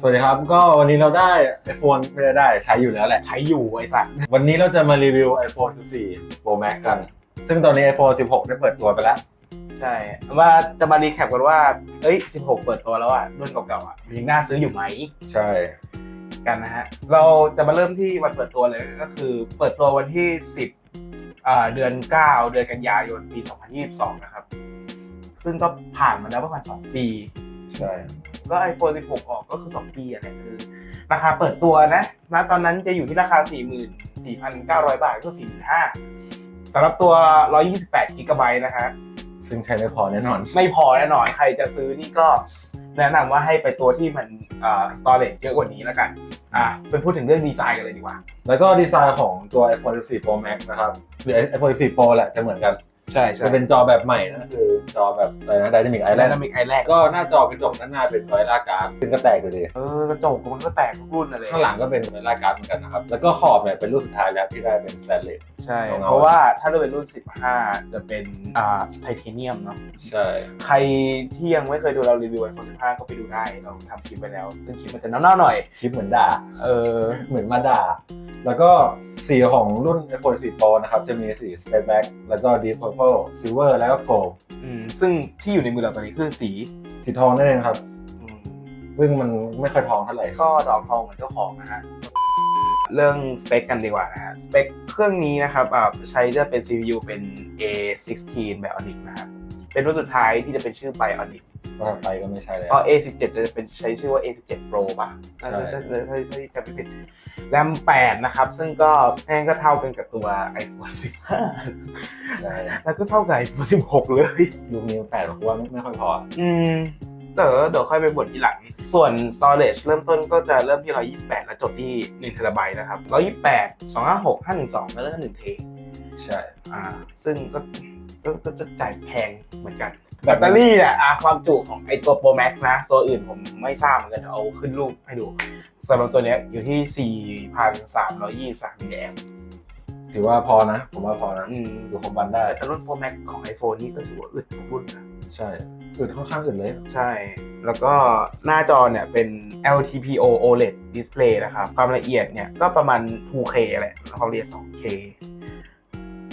สวัสดีครับ ก็วันนี้เราได้ iPhone ไม่ได้ได้ใช้อยู่แล้วแหละ ใช้อยู่ไอ้สัตว์วันนี้เราจะมารีวิว iPhone 14 Pro Max กัน ซึ่งตอนนี้ iPhone 16 ได้เปิดตัวไปแล้ว ใช่ว่าจะมารีแคปกันว่า เอ้ย 16 เปิดตัวแล้วอะรุ่นเก่าๆอะยังน่าซื้ออยู่ไหม ใช่ กันนะฮะ เราจะมาเริ่มที่วันเปิดตัวเลยก็คือ เปิดตัววันที่ 10อ่าเดือน 9 เดือนกันยายนปี 2022 นะครับ ซึ่งก็ผ่านมาแล้วประมาณ2ปี ใช่ ก็ iPhone 16 ออกก็คือ 2 ปีอะแหละคือราคาเปิดตัวนะณตอนนั้นจะอยู่ที่ราคา 44,900 บาทก็45,000สำหรับตัว 128 g b นะฮะซึ่งใช้ไม่พอแน่นอน ไม่พอแน่นอนใครจะซื้อนี่ก็แนะนำว่าให้ไปตัวที่มันอ่า storage เยอะกว่านี้แล้วกันอะเป็นพูดถึงเรื่องดีไซน์กันเลยดีกว่า แล้วก็ดีไซน์ของตัว iPhone 14 Pro Max นะครับหรือ iPhone 14 Pro แหละจะเหมือนกัน ใช่ใช่จะเป็นจอแบบใหม่นั่นคือจอแบบอะไรนะ Dynamic ไอแลน Island ด์มิกไอแลนด์ก็หน้าจอกระจกด้านหน้าเป็น Gorilla Glass ซึ่งก็แตกอยู่ดี เออกระจกมันก็แตกทุกรุ่นอะไรข้างหลังก็เป็น Gorilla Glass เหมือนกันนะครับ แล้วก็ขอบเนี่ยเป็นรุ่นสุดท้ายแล้วที่ได้เป็น Stainless ใช่เงาๆเพราะว่าถ้าเราเป็นรุ่น 15 จะเป็นอ่าไทเทเนียมเนาะ ใช่ ใครที่ยังไม่เคยดูเรารีวิว iPhone 15 ก็ไปดูได้ เราทำคลิปไปแล้ว ซึ่งคลิปมันจะเน่าๆหน่อย คลิปเหมือนด่า เออ เหมือนมาด่า แล้วก็สีของรุ่น iPhone 14 Pro นะครับ จะมีสี Space Black แล้วก็ Deep Purple Silver แล้วก็ Gold อืมซึ่งที่อยู่ในมือเราตอนนี้คือสีสีทองนั่นเองครับอืมซึ่งมันไม่ค่อยทองเท่าไหร่ก็ดอกทองเหมือนเจ้าของนะฮะเรื่องสเปคกันดีกว่านะฮะสเปคเครื่องนี้นะครับอ่าใช้จะเป็น CPU เป็น A16 Bionic นะครับ เป็นรุ่นสุดท้ายที่จะเป็นชื่อ Bionic ก็ไปก็ไม่ใช่แล้วก็ A17 จะเป็นใช้ชื่อว่า A17 Pro ป่ะใช่ ถ้าถ้าถ้าถ้าถ้าจำไม่ผิดแรม8นะครับ ซึ่งก็แม่งก็เท่ากันกับตัว iPhone 15ใช่แล้วก็เท่ากับ iPhone 16 เลย ยุคนี้แปดผมว่าไม่ไม่ค่อยพอ อืมเดี๋ยวเดี๋ยวค่อยไปบ่นทีหลัง ส่วน storage เริ่มต้นก็จะเริ่มที่ 128 แล้วจบที่1 t b นะครับ 128 256 512 แล้วก็1เทใช่ อ่า ซึ่งก็ ก็ก็จะจ่ายแพงเหมือนกัน แบตเตอรี่เนี่ยอะความจุของไอตัว Pro Max นะ ตัวอื่นผมไม่ทราบเหมือนกันเดี๋ยวเอาขึ้นรูปให้ดูสำหรับตัวเนี้ยอยู่ที่ 4,323มิลลิแอมป์ถือว่าพอนะ ผมว่าพอนะ อืมอยู่ครบวันได้ แต่รุ่น Pro Max ของ iPhone นี่ก็ถือว่าอึดทุกรุ่นนะ ใช่อืดค่อนข้างอื่นเลย ใช่ แล้วก็หน้าจอเนี่ยเป็น LTPO OLED display นะครับ ความละเอียดเนี่ยก็ประมาณ 2K แหละแล้วความละเอียด 2K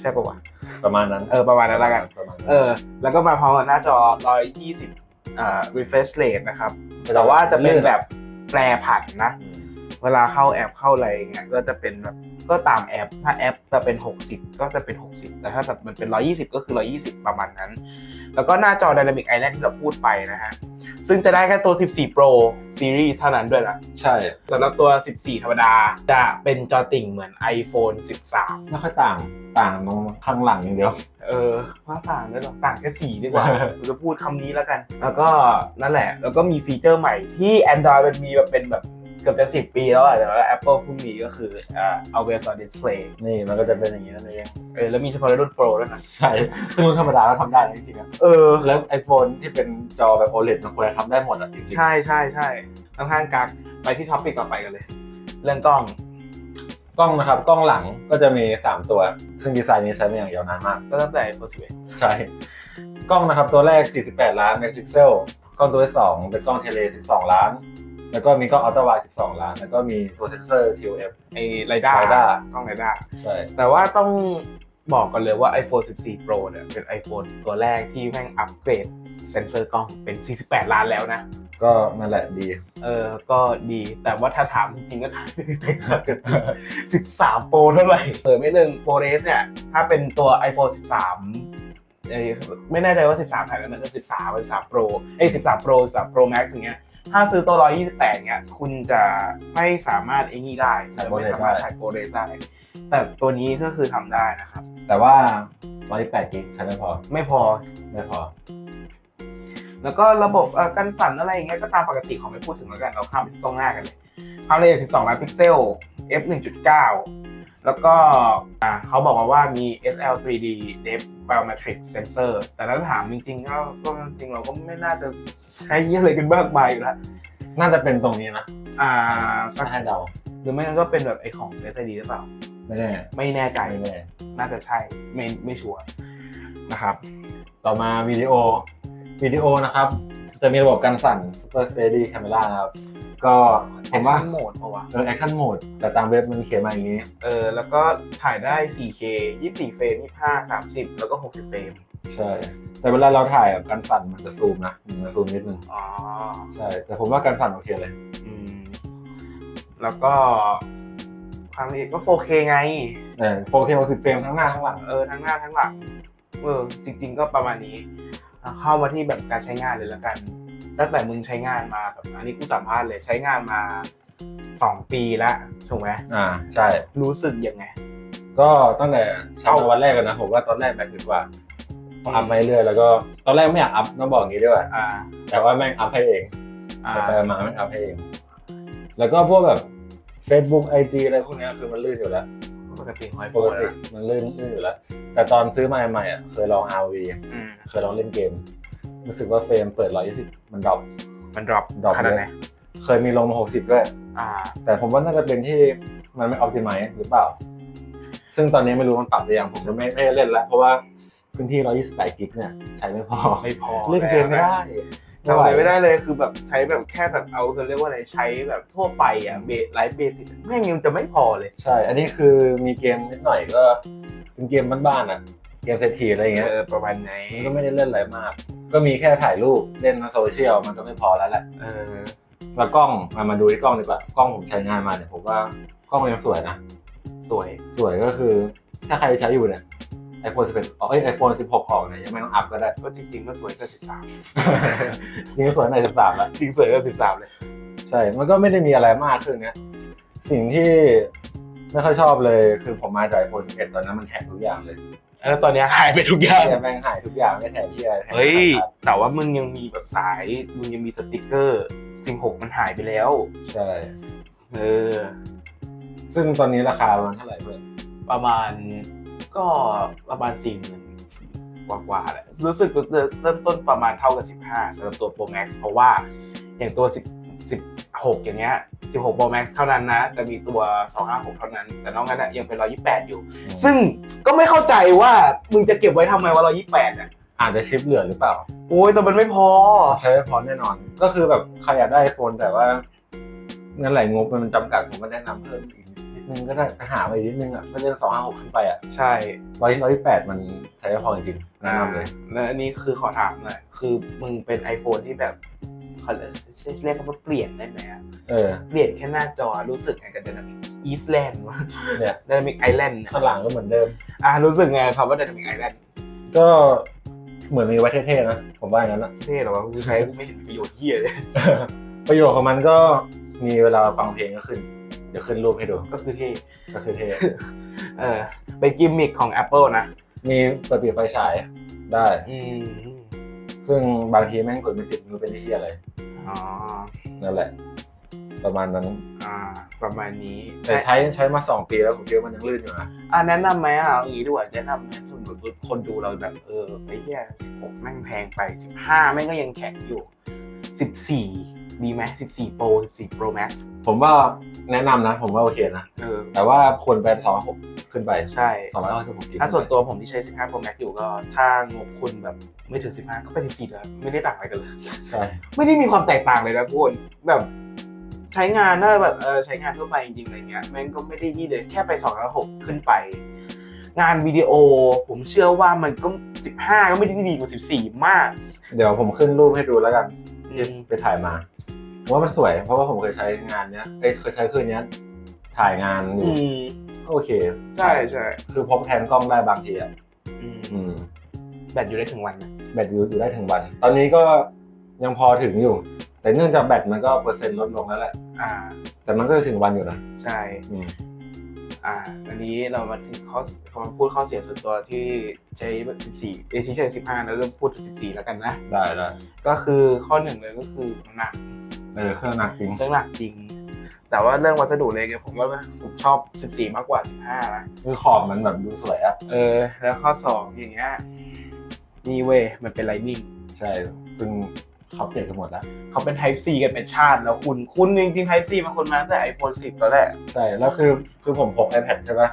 ใช่ปะวะ ประมาณนั้นเออประมาณนั้นแล้วกัน ประมาณนั้น เออแล้วก็มาพร้อมกับหน้าจอ 120 อ่า refresh rate นะครับ แต่ว่าจะเป็นแบบแปรผันนะอืมเวลาเข้าแอปเข้าอะไรเงี้ยก็จะเป็นแบบ ก็ตามแอป ถ้าแอปจะเป็น 60 ก็จะเป็น 60 แต่ถ้าแบบมันเป็น 120 ก็คือ 120 ประมาณนั้น แล้วก็หน้าจอ Dynamic Island ที่เราพูดไปนะฮะ ซึ่งจะได้แค่ตัว 14 Pro Series เท่านั้นด้วยนะใช่สำหรับตัว 14 ธรรมดา จะเป็นจอติ่งเหมือน iPhone 13 ไม่ค่อยต่างต่างตรงข้างหลังอย่างเดียว เออว่าต่างด้วยหรอต่างแค่สีดีกว่าเราจะพูดคำนี้แล้วกัน แล้วก็นั่นแหละ แล้วก็มีฟีเจอร์ใหม่ที่ Android มันมีแบบเป็นแบบเกือบจะสิปีแล้วอะแต่ว่า Apple เพิ่งมีก็คืออ่า Always on Display นี่มันก็จะเป็นอย่างนี้นั่นเองเออแล้วมีเฉพาะในรุ่น Pro ด้วยนะใช่ซึ่งรุ่นธรรมดาก็ทำได้นะจริงๆนะเออ แล้ว iPhone ที่เป็นจอแบบ OLED มันควรจะทำได้หมดอะจริงๆ ใช่ใช่ใช่ค่อนข้างกักไปที่ท็อปิกต่อไปกันเลย เรื่องกล้องกล้องนะครับกล้องหลังก็จะมี 3 ตัว ซึ่งดีไซน์นี้ใช้มาอย่างยาวนานมาก ก็ตั้งแต่ iPhone 11ใช่ กล้องนะครับตัวแรก 48 ล้านเมกะพิกเซล กล้องตัวที่2เป็นกล้องเทเล 12 ล้าน แล้วก็มีกล้องอัลตร้าไวด์12 ล้าน แล้วก็มีตัวเซนเซอร์ TOF ไอ้ไรด้า Lidar กล้องไรด้าใช่ แต่ว่าต้องบอกกันเลยว่า iPhone 14 Pro เนี่ยเป็น iPhone ตัวแรกที่แม่งอัปเกรดเซนเซอร์กล้องเป็น 48 ล้านแล้วนะ ก็นั่นแหละดี เออ ก็ดีแต่ว่าถ้าถามจริงๆก็ถาม13 Pro เท่าไหร่เออไม่หนึ่ง Pro Res เนี่ย ถ้าเป็นตัว iPhone 13เอ้ยไม่แน่ใจว่า 13ถ่ายแล้วมันจะ13 13 Pro เอ้ย13 Pro 13 Pro Max อย่างเงี้ย ถ้าซื้อตัว128เนี่ยคุณจะไม่สามารถไอ้นี่ได้ถ่ายจะไม่สามารถถ่าย Pro Res ได้ แต่ตัวนี้ก็คือทำได้นะครับ แต่ว่า128กิกใช้ไม่พอ ไม่พอไม่พอ แล้วก็ระบบเอ่อกันสั่นอะไรอย่างเงี้ยก็ตามปกติของไม่พูดถึงแล้วกันเราข้ามไปที่กล้องหน้ากันเลยความละเอียด 12 ล้านพิกเซล f 1.9 แล้วก็อ่าเขาบอกมาว่ามี SL 3D Depth Biometric Sensor แต่ถ้าถามจริงๆก็ก็จริงเราก็ไม่น่าจะใช้อะไรกันมากมายอยู่แล้วน่าจะเป็นตรงนี้นะ อ่าสัถ้ากให้เดาหรือไม่งั้นก็เป็นแบบไอของ Face ID หรือเปล่า ไม่แน่ ไม่แน่ใจไม่แน่น่าจะใช่ ไม่ไม่ชัวร์นะครับ ต่อมาวิดีโอวิดีโอนะครับ จะมีระบบการสั่น Super Steady Camera นะครับ ก็ผมว่าโหมดปะวะเออ Action Mode แต่ตามเว็บมันเขียนมาอย่างนี้ เออ แล้วก็ถ่ายได้ 4K 24 เฟรม 25 30 แล้วก็ 60 เฟรม ใช่ แต่เวลาเราถ่ายอะการสั่นมันจะซูมนะมันจะซูมนิดนึง อ๋อ ใช่ แต่ผมว่าการสั่นโอเคเลย อืม แล้วก็ความละเอียดก็ 4K ไง เออ 4K 60เฟรมทั้งหน้าทั้งหลัง เออ ทั้งหน้าทั้งหลัง เออ จริง ๆ ก็ประมาณนี้อะเข้ามาที่แบบการใช้งานเลยแล้วกัน ตั้งแต่มึงใช้งานมาแบบอันนี้กูสัมภาษณ์เลยใช้งานมา2ปีแล้วถูกไหมอ่าใช่ รู้สึกยังไง ก็ตั้งแต่ใช้มาวันแรกกันนะผมว่าตอนแรกแบกดีกว่าพออัพไปเรื่อยแล้วก็ตอนแรกไม่อยากอัพต้องบอกอย่างนี้ด้วยอ่า แต่ว่าแม่งอัพให้เองอ่าไปๆมาแม่งอัพให้เอง แล้วก็พวกแบบ Facebook IG อะไรพวกเนี้ยคือมันลื่นอยู่แล้วปกติของไอโฟปกนติมันลื่นลื่นอยู่แล้วแต่ตอนซื้อมาใหม่ๆอะเคยลอง RV อืมเคยลองเล่นเกม รู้สึกว่าเฟรมเปิด 120 มันดรอป มันดรอปดรอปขนาดเลไหนยเคยมีลงมา 60 ด้วย อ่า แต่ผมว่าน่าจะเป็นที่มันไม่ออ t ติ i z e หรือเปล่า ซึ่งตอนนี้ไม่รู้มันปรับหรือยังผมจะไม่ไม่เล่นแล้ว เพราะว่าพื้นที่ 128 กิกเนี่ยใช้ไม่พอ ไม่พอเล่นเกมไม่ได้ทำอะไรไม่ได้เลยคือแบบใช้แบบแค่แบบเอาเขาเรียกว่าอะไรใช้แบบทั่วไปอะเบสไลฟ์เบสิกแม่งยังจะไม่พอเลย ใช่ อันนี้คือมีเกมนิดหน่อยก็เป็นเกมบ้านๆอะ เกมเศรษฐีอะไรอย่างเงี้ยเออประมาณไหนมันก็ไม่ได้เล่นอะไรมาก ก็มีแค่ถ่ายรูปเล่นโซเชียลมันก็ไม่พอแล้วแหละเออแล้วกล้องมามาดูที่กล้องดีกว่ากล้องผมใช้งานมาเนี่ยผมว่ากล้องยังสวยนะ สวยสวยก็คือ ถ้าใครใช้อยู่เนี่ย iPhone 11ออกเอ้ย iPhone 16ออกเนี่ยยังไม่ต้องอัพก็ได้ ก็จริงๆก็สวยเกินสิบสามจริงๆสวยใน13แล้วจริงสวยเกินสิบสามเลย ใช่ มันก็ไม่ได้มีอะไรมากขึ้นเนี้ยสิ่งที่ไม่ค่อยชอบเลยคือผมมาจาก iPhone 11ตอนนั้นมันแถมทุกอย่างเลย แล้วตอนเนี้ยหายไปทุกอย่างแถมแม่งหายทุกอย่างไม่แถมที่อะไรแถมเฮ้ย ครับแต่ว่ามึงยังมีแบบสาย มึงยังมีสติกเกอร์สิบหกมันหายไปแล้ว ใช่ เออ ซึ่งตอนนี้ราคาประมาณเท่าไหร่เพื่อนประมาณก็ประมาณสี่หมื่นกว่าๆแหละรู้สึกเริ่มต้นประมาณเท่ากับ15สำหรับตัว Pro Max เพราะว่าอย่างตัว10 16อย่างเงี้ย 16 Pro Max เท่านั้นนะ จะมีตัว 256 เท่านั้น แต่นอกนั้นอะยังเป็น 128 อยู่ ซึ่งก็ไม่เข้าใจว่ามึงจะเก็บไว้ทำไมว่า 128อะอาจจะชิปเหลือหรือเปล่า โอ้ยแต่มันไม่พอ ใช้ไม่พอแน่นอน ก็คือแบบใครอยากได้ไอโฟนแต่ว่าเงินไหลงบมันจำกัดผมก็แนะนำเพิ่มอีกนิดนึงก็ได้ไปหามาอีกนิดนึงอะถ้าเล่นสองห้าหกขึ้นไปอะ ใช่ร้อยร้อยแปดมันใช้ไม่พอจริงๆแนะนำเลย และอันนี้คือขอถามหน่อยคือมึงเป็น iPhone ที่แบบ เขาเรียกเรียกว่าเปลี่ยนได้ไหมอะเออ เปลี่ยนแค่หน้าจอรู้สึกไงกับ Dynamic Eastland วะเนี่ย Dynamic Island เนี่ยข้างหลังก็เหมือนเดิม อะรู้สึกไงครับว่า Dynamic Island ก็เหมือนมีไว้เท่ๆนะผมว่าอย่างนั้นนะเท่เหรอวะกูใช้กูไม่เห็นประโยชน์เฮียเลย ประโยชน์ของมันก็มีเวลาฟังเพลงก็ขึ้น เดี๋ยวขึ้นรูปให้ดู ก็คือเท่ก็คือเท่เออเป็นกิมมิคของ Apple นะ มีเปิดปิดไฟฉายได้ อืม ซึ่งบางทีแม่งกดไม่ติดไมันเป็นที่อะไรอ๋อนั่นแหละ ประมาณนั้นอ่า ประมาณนี้แต่ใช้ใช้มาสองปีแล้วผมคิดว่ามันยังลื่นอยู่นะอะแนะนำไหมอะเอาอย่างนี้ดีกว่าแนะนำไหมสมมติคนดูเราแบบเออไอ้เหี้ยสิบหกแม่งแพงไปสิบห้าแม่งก็ยังแข็งอยู่สิบสี่ ดีไหมสิบสี่โปรสิบสี่โปรแม็กซ์ผมว่าแนะนำนะ ผมว่าโอเคนะ เออ แต่ว่าควรไปสองหกขึ้นไปใช่สองร้อยหกสิบหกกิกถ้าส่วนตัวผมที่ใช้ 15 Pro Max อยู่ก็ ถ้างบคุณแบบไม่ถึง 15 ก็ไป 14แล้วไม่ได้ต่างอะไรกันเลย ใช่ ไม่ได้มีความแตกต่างเลยนะพูดแบบใช้งานถ้าแบบเออใช้งานทั่วไปจริงๆอะไรเงี้ยแม่งก็ไม่ได้นี่เลยแค่ไป2แล้ว6ขึ้นไป งานวิดีโอผมเชื่อว่ามันก็ 15 ก็ไม่ได้ดีกว่า 14 มาก เดี๋ยวผมขึ้นรูปให้ดูแล้วกันอืที่มไปถ่ายมา ผมว่ามันสวย เพราะว่าผมเคยใช้งานเนี้ยเอ้ยเคยใช้คืนเนี้ย ถ่ายงานออืยู่มก็โอเค ใช่ใช่คือพกแทนกล้องได้บางทีอะอืมอืมแบตอยู่ได้ถึงวันไหมแบตอยู่อยู่ได้ถึงวัน ตอนนี้ก็ยังพอถึงอยู่ แต่เนื่องจากแบตมันก็เปอร์เซ็นต์ลดลงแล้วแหละ อ่า แต่มันก็ถึงวันอยู่นะ ใช่ อืมอ่าอันนี้เรามาถึงข้อมาพูดข้อเสียส่วนตัวที่ใช้แบบ14 เอยที่ใช้ 15 แล้วเริ่มพูดถึง14 แล้วกันนะ ได้ได้ก็คือข้อหนึ่งเลยก็คือหนัก เออเครื่องหนักจริงเรื่องหนักจริง แต่ว่าเรื่องวัสดุเลยเนี่ยผมว่าผมชอบ 14 มากกว่า 15นะคือขอบมันแบบดูสวยอะเออ แล้วข้อ 2 อย่างเงี้ยนี่เว้ยมันเป็นไลนิ่งใช่ ซึ่งเขาเปลี่ยนกันหมดแล้ว เขาเป็น Type C กันเป็นชาติแล้วคุณ คุณจริงๆ Type C มันคนมาตั้งแต่ iPhone 10 แล้วแหละ ใช่ แล้วคือคือผมพก iPad ใช่ปะ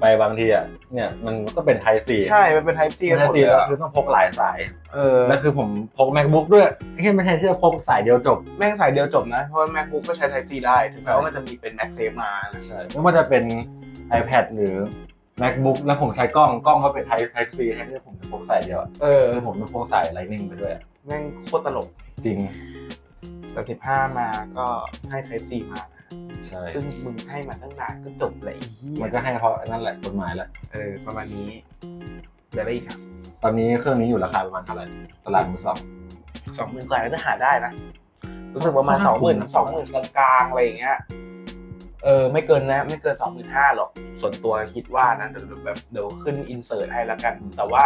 ไปบางทีอะเนี่ยมันก็เป็นไทซีใช่ มันเป็น Type C กันไทหมดซีเลยแล้วอะคือต้องพกหลายสาย เออแล้วคือผมพก macbook ด้วยแค่ไม่ใช่ที่จะพกสายเดียวจบ แม่งสายเดียวจบนะ เพราะว่า MacBook ก็ใช้ Type C ได้ถึงแม้ว่ามันจะมีเป็น MagSafe มานะใช่ไม่ว่าจะเป็น iPad หรือ macbook แล้วผมใช้กล้องกล้องก็เป็น type type c แทนที่ผมจะพกสายเดียวอะเออคือผมต้องพกสาย lightning ไปด้วยอะแม่งโคตรตลกจริงแต่15 มาก็ให้ Type C มา ใช่ ซึ่งมึงให้มาตั้งนานก็จบเลยไอ้เหี้ยมันก็ให้เพราะนั่นแหละกฎหมายแหละเออประมาณนี้เหลืออะไรอีกครับ ตอนนี้เครื่องนี้อยู่ราคาประมาณเท่าไหร่ตลาดมือสองสองหมื่นกว่าน่าจะหาได้นะรู้สึกประมาณสค่อองนหมื่นข้างสองหมื่นกลางๆอะไรอย่างเงี้ยเออไม่เกินนะไม่เกินสองหมื่นห้าหรอกส่วนตัวคิดว่านะเดี๋ยวแบบเดี๋ยวขึ้นอินเสิร์ตให้แล้วกัน แต่ว่า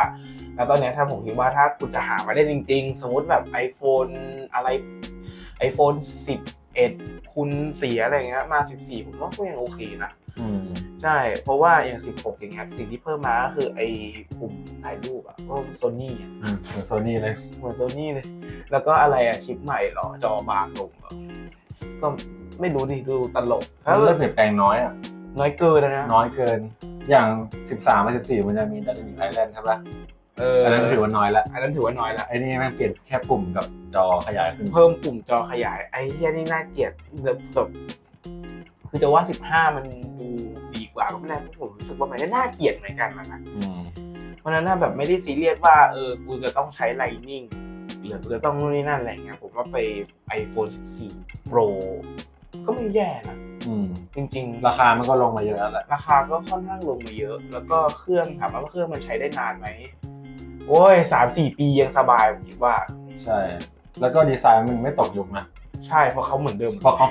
แล้วตอนเนี้ยถ้าผมคิดว่าถ้าคุณจะหามาได้จริง ๆ สมมติแบบ iPhone อะไร iPhone 11คุณเสียอะไรเงี้ยมา 14 ผมว่าก็ยังโอเคนะอืมใช่ เพราะว่าอย่าง 16 อย่างเงี้ยสิ่งที่เพิ่มมาก็คือไอ้ปุ่มถ่ายรูปอะก็โซนี่อะอืมเหมือนโซนี่เลยเหมือนโซนี่เลย แล้วก็อะไรอะชิปใหม่เหรอ จอบางลงเหรอก็ไม่รู้ดิดูตลกมันเริ่มเปลี่ยนแปลงน้อยอะน้อยเกินนะน้อยเกิน อย่าง 13กับ14 มันจะมีดัตติกไอแลนด์ใช่ปะ เอออัอันนั้นก็ถือว่าน้อยละอันนั้นถือว่าน้อยละไอ้นี่แม่งเปลี่ยนแค่ปุ่มกับจอขยายขึ้นเพิ่มปุ่มจอขยายไอ้เฮียนี่น่าเกลียดแบบแบบคือจะว่า15มันดูดีกว่าก็ไม่ได้เพราะผมรู้สึกว่ามันก็น่าเกลียดเหมือนกันนะอืมเพราะฉะนั้นถ้าแบบไม่ได้ซีเรียสว่าเออกูจะต้องใช้ Lightning หรือกูจะต้องนู่นนี่นั่นอะไรเงี้ยผมว่าไป iPhone 14 Pro ก็ไม่แย่นะอืมจริงราคามันก็ลงมาเยอะแล้วแหละๆราคาก็ค่อนข้างลงมาเยอะ แล้วก็เครื่องถามว่าเครื่องมันใช้ได้นานไหม โอ้ยสามสี่ปียังสบายผมคิดว่า ใช่ แล้วก็ดีไซน์มันไม่ตกยุคนะใช่เพราะเขาเหมือนเดิมเพราะเขา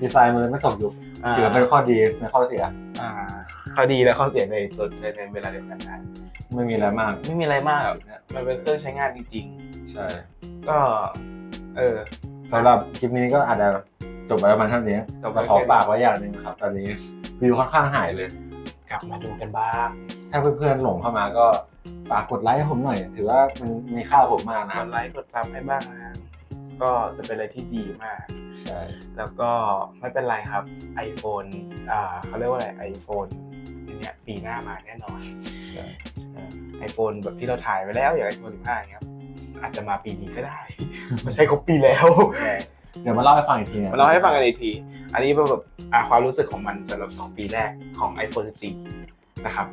ดีไซน์มันเลยไม่ตกยุคาถือว่าเป็นข้อดีไม่ข้อเสียอ่าข้อดีและข้อเสียในตัวในในเวลาเดียวกันได้ไม่มีอะไรมาก ไม่มีอะไรมากอะมันเป็นเครื่องใช้งานจริงใช่ๆก็ เออสำหรับคลิปนี้ก็อาจจะจบไปประมาณเท่านี้จบไปแต่ขอฝากไว้อย่างหนึ่งนะครับ ตอนนี้วิวค่อนข้างหายเลย กลับมาดูกันบ้าง ถ้าเพื่อนๆหลงเข้ามาก็ ฝากกดไลค์ให้ผมหน่อย ถือว่ามันมีค่าผมมากนะกครับดไลค์กดซับให้บ้างนะ ก็จะเป็นอะไรที่ดีมาก ใช่ แล้วก็ไม่เป็นไรครับ iPhone อ่าเขาเรียกว่าอะไร iPhone อันเนี้ยปีหน้ามาแน่นอน ใช่ไอโฟนแบบที่เราถ่ายไว้แล้วอย่าง iPhone 15เนี้ยครับอาจจะมาปีนี้ก็ได้ มันใช้ครบปีแล้ว เดี๋ยวมาเล่าให้ฟังอีกทีนะมาเล่าให้ฟังกันอีกที อันนี้เป็นแบบอ่าความรู้สึกของมันสำหรับ 2 ปีแรกของ iPhone 14 นะครับ